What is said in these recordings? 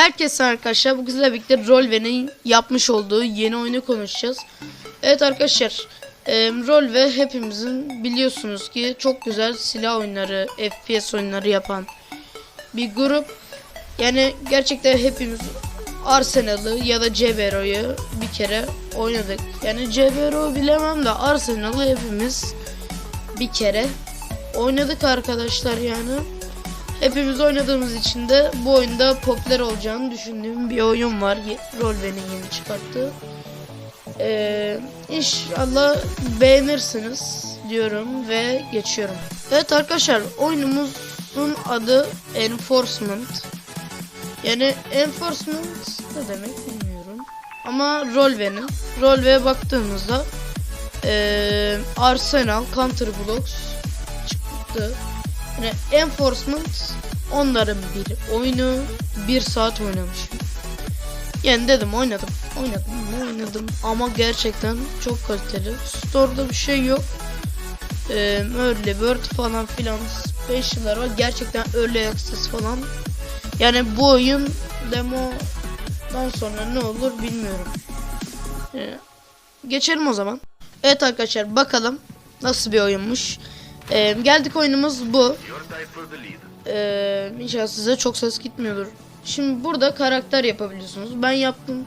Herkese arkadaşlar bu güzel birlikte Rolve'nin yapmış olduğu yeni oyunu konuşacağız. Evet arkadaşlar e, Rolve hepimizin biliyorsunuz ki çok güzel silah oyunları, FPS oyunları yapan bir grup. Yani gerçekten hepimiz Arsenal'ı ya da CBRO'yu bir kere oynadık. Yani CBRO bilemem de Arsenal'ı hepimiz bir kere oynadık arkadaşlar yani. Hepimiz oynadığımız için de bu oyunda popüler olacağını düşündüğüm bir oyun var. Ye- Rolve'nin yeni çıkarttığı. Ee, inşallah beğenirsiniz diyorum ve geçiyorum. Evet arkadaşlar oyunumuzun adı Enforcement. Yani Enforcement ne demek bilmiyorum. Ama Rolve'nin. Rolve'ye baktığımızda ee, Arsenal, Counter Blocks çıktı. Enforcement onların bir oyunu bir saat oynamışım. Yani dedim oynadım, oynadım, oynadım ama gerçekten çok kaliteli. Store'da bir şey yok. Ee, early bird falan filan special'lar var. Gerçekten early access falan. Yani bu oyun demodan sonra ne olur bilmiyorum. Ee, geçelim o zaman. Evet arkadaşlar bakalım nasıl bir oyunmuş. Ee, geldik oyunumuz bu. Ee, inşallah size çok ses gitmiyordur. Şimdi burada karakter yapabiliyorsunuz. Ben yaptım.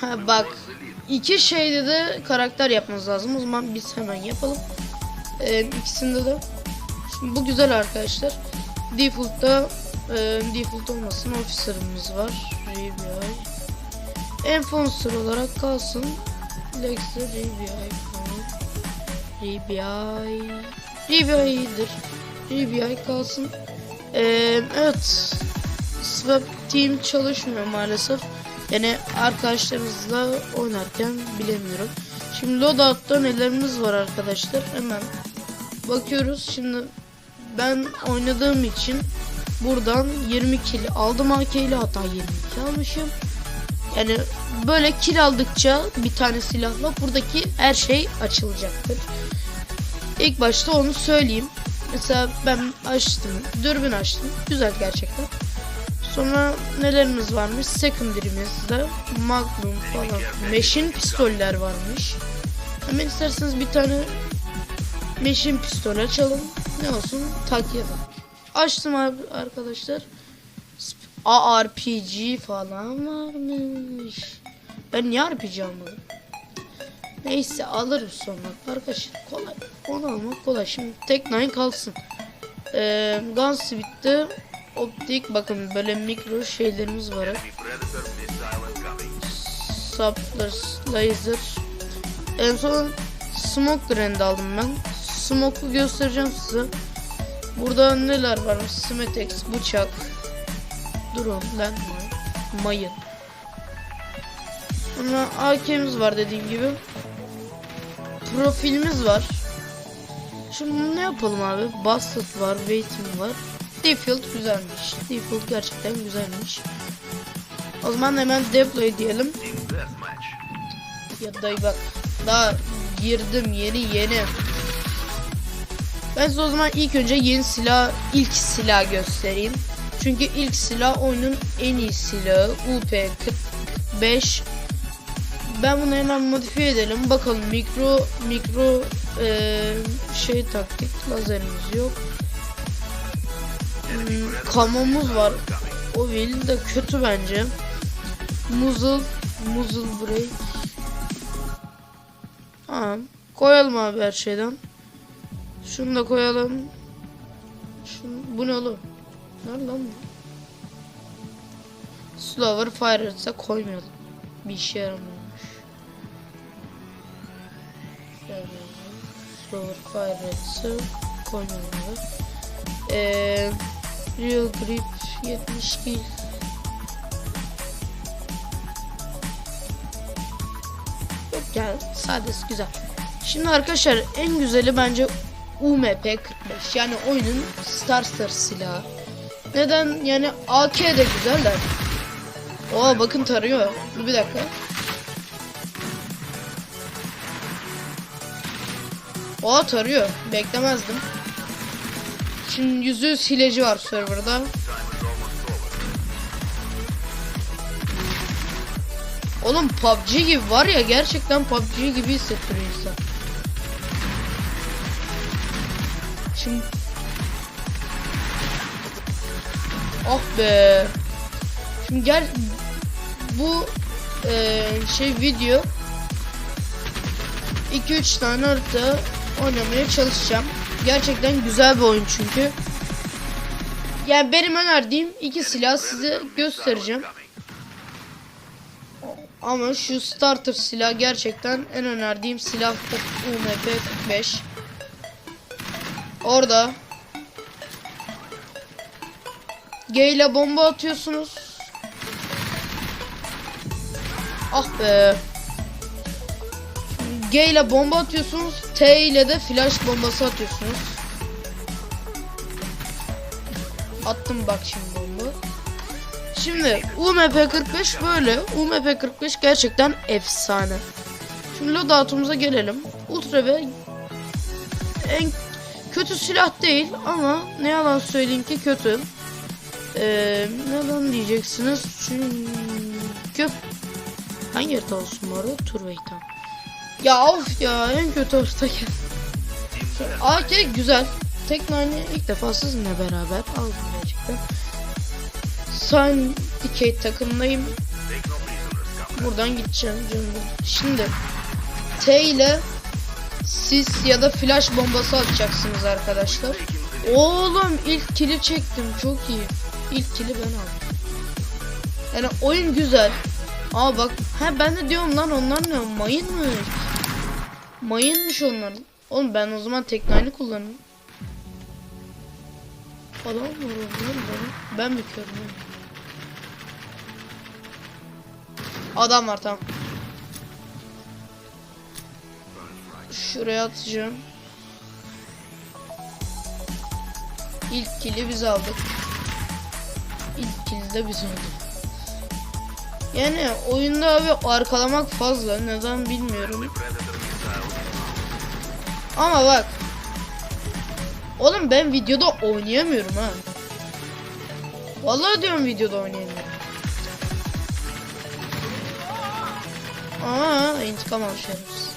Ha bak. iki şeyde de karakter yapmanız lazım. O zaman biz hemen yapalım. Ee, ikisinde de. Şimdi bu güzel arkadaşlar. Default'ta e, default olmasın officer'ımız var. Rebuy. Enforcer olarak kalsın. Lex'e Rebuy. Rebuy. Rebuy iyidir. RBI kalsın. Ee, evet. Swap Team çalışmıyor maalesef. Yani arkadaşlarımızla oynarken bilemiyorum. Şimdi loadout'ta nelerimiz var arkadaşlar. Hemen bakıyoruz. Şimdi ben oynadığım için buradan 20 kill aldım AK ile hatta 22 almışım. Yani böyle kill aldıkça bir tane silahla buradaki her şey açılacaktır. İlk başta onu söyleyeyim. Mesela ben açtım, dürbün açtım. Güzel gerçekten. Sonra nelerimiz varmış? Secondary'mizde Magnum falan. Machine pistoller varmış. Hemen isterseniz bir tane Machine pistol açalım. Ne olsun? Takya'da. Açtım abi arkadaşlar. ARPG falan varmış. Ben niye RPG almadım? Neyse alırız sonra arkadaşlar kolay. Onu almak kolay. Şimdi tek nine kalsın. Ee, Gunsmith'te optik bakın böyle mikro şeylerimiz var. Saplar, laser. En son smoke grenade aldım ben. Smoke'u göstereceğim size. Burada neler var? Smetex, bıçak, drone, landmine, mayın. Sonra AK'miz var dediğim gibi. Profilimiz var. Şimdi ne yapalım abi? Busted var, waiting var. Default güzelmiş. Default gerçekten güzelmiş. O zaman hemen deploy diyelim. Ya dayı bak. Daha girdim yeni yeni. Ben size o zaman ilk önce yeni silah, ilk silah göstereyim. Çünkü ilk silah oyunun en iyi silahı UP45 ben bunu hemen modifiye edelim. Bakalım mikro mikro eee, şey taktik lazerimiz yok. Hmm, kamomuz var. O will de kötü bence. Muzzle muzzle break. Tamam. Koyalım abi her şeyden. Şunu da koyalım. Şunu, bu ne oğlum? Nerede lan bu? Slower fire ise koymayalım. Bir işe yaramıyormuş. Slower fire ise koymayalım. Eee Real grip 72 Yok yani sadesi güzel. Şimdi arkadaşlar en güzeli bence UMP 45 yani oyunun starter silahı. Neden yani AK de güzel de. Oo bakın tarıyor. Dur bir dakika. Oo tarıyor. Beklemezdim. Şimdi yüzü sileci var serverda. Oğlum PUBG gibi var ya gerçekten PUBG gibi hissettiriyor insan. Şimdi Ah be. Şimdi gel bu eee, şey video 2-3 tane harita oynamaya çalışacağım. Gerçekten güzel bir oyun çünkü. Yani benim önerdiğim iki silah size göstereceğim. Ama şu starter silah gerçekten en önerdiğim silahtır. UMP 45. Orada G ile bomba atıyorsunuz. Ah be. G ile bomba atıyorsunuz. T ile de flash bombası atıyorsunuz. Attım bak şimdi bomba. Şimdi UMP 45 böyle. UMP 45 gerçekten efsane. Şimdi loadout'umuza gelelim. Ultra ve en kötü silah değil ama ne yalan söyleyeyim ki kötü. Ee, neden diyeceksiniz? Çünkü hangi harita olsun bu arada? Turveytan. Ya of ya en kötü harita gel. AK güzel. Teknani ilk defa sizinle beraber aldım gerçekten. Syndicate takımdayım. Buradan gideceğim. Şimdi T ile sis ya da flash bombası atacaksınız arkadaşlar. Oğlum ilk kili çektim çok iyi. İlk kili ben aldım. Yani oyun güzel. Aa bak ha ben de diyorum lan onlar ne mayın mı? Mayınmış onlar. Oğlum ben o zaman teknayını kullanırım. Adam var orada Ben mi körüm? oğlum? Adam var tamam. Şuraya atacağım. İlk kili biz aldık. İlk kili de biz aldık. Yani oyunda abi arkalamak fazla. Neden bilmiyorum. Ama bak. Oğlum ben videoda oynayamıyorum ha. Vallahi diyorum videoda oynayamıyorum. Aa intikam alışıyoruz.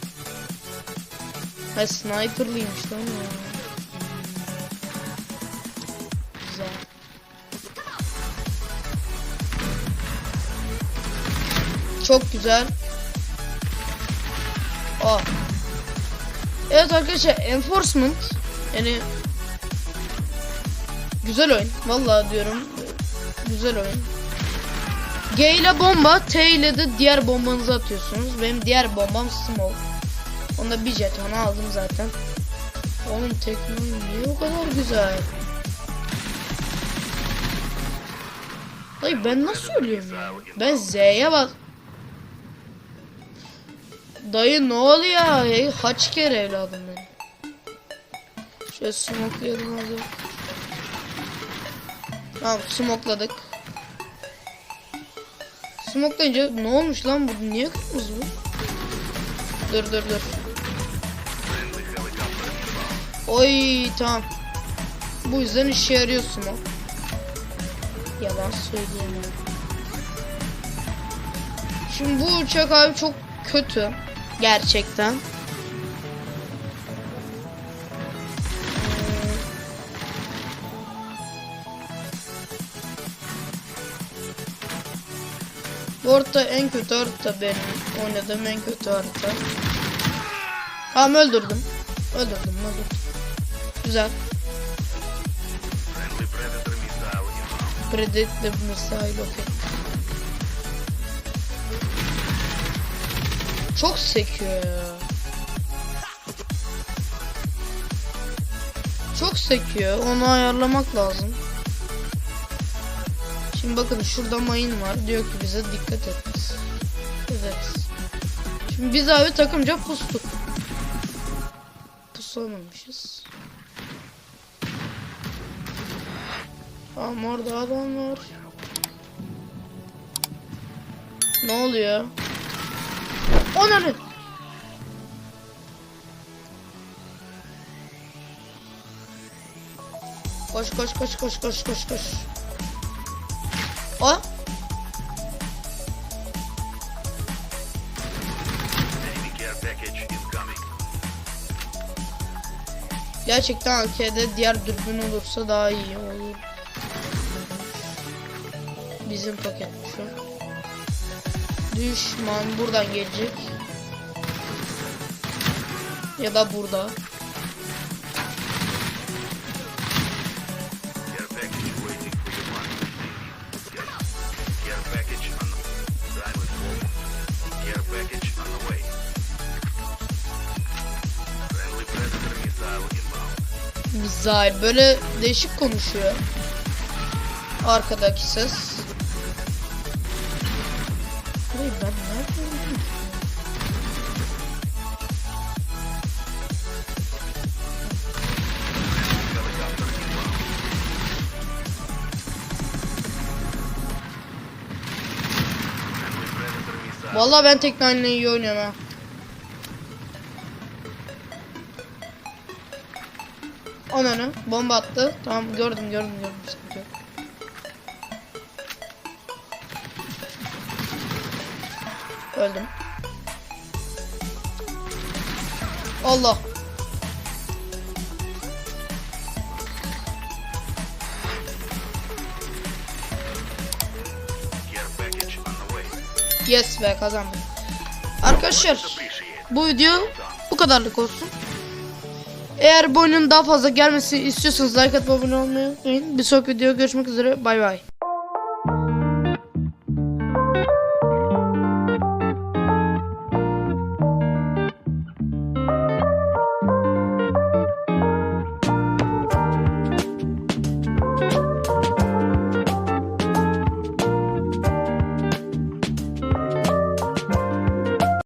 Ha sniperlıymış lan ya. Çok güzel. Aa. Evet arkadaşlar enforcement yani güzel oyun. Vallahi diyorum güzel oyun. G ile bomba, T ile de diğer bombanızı atıyorsunuz. Benim diğer bombam smoke. Onda bir jeton aldım zaten. Oğlum teknoloji niye o kadar güzel? Hayır ben nasıl ölüyorum ya? Ben Z'ye bas. Dayı ne oluyor? Hey, kaç kere evladım benim. Şöyle smoklayalım hadi. Tamam smokladık. Smoklayınca ne olmuş lan bu? Niye kırmızı bu? Dur dur dur. Oy tamam. Bu yüzden işe yarıyor smoke. Yalan söyleyemem. Şimdi bu uçak abi çok kötü. Gerçekten. Bu harita en kötü harita benim oynadığım en kötü harita. Tamam öldürdüm. Öldürdüm öldürdüm. Güzel. Predator missile okey. Çok sekiyor ya. Çok sekiyor. Onu ayarlamak lazım. Şimdi bakın şurada mayın var. Diyor ki bize dikkat et. Evet. Şimdi biz abi takımca pustuk. Puslamamışız. Tamam orada adam var. Ne oluyor? Onanın. Koş koş koş koş koş koş koş. O. Gerçekten AK'de diğer dürbün olursa daha iyi olur. Bizim paket şu. Düşman buradan gelecek. Ya da burada. Mizahir böyle değişik konuşuyor. Arkadaki ses. Vallahi ben tekneyle iyi oynuyorum ha. Ananı bomba attı. Tamam gördüm gördüm gördüm. Sıkıntı. Öldüm. Allah. Yes be kazandım. Arkadaşlar bu video bu kadarlık olsun. Eğer bu oyunun daha fazla gelmesi istiyorsanız like atmayı abone olmayı unutmayın. Bir sonraki videoda görüşmek üzere. Bay bay.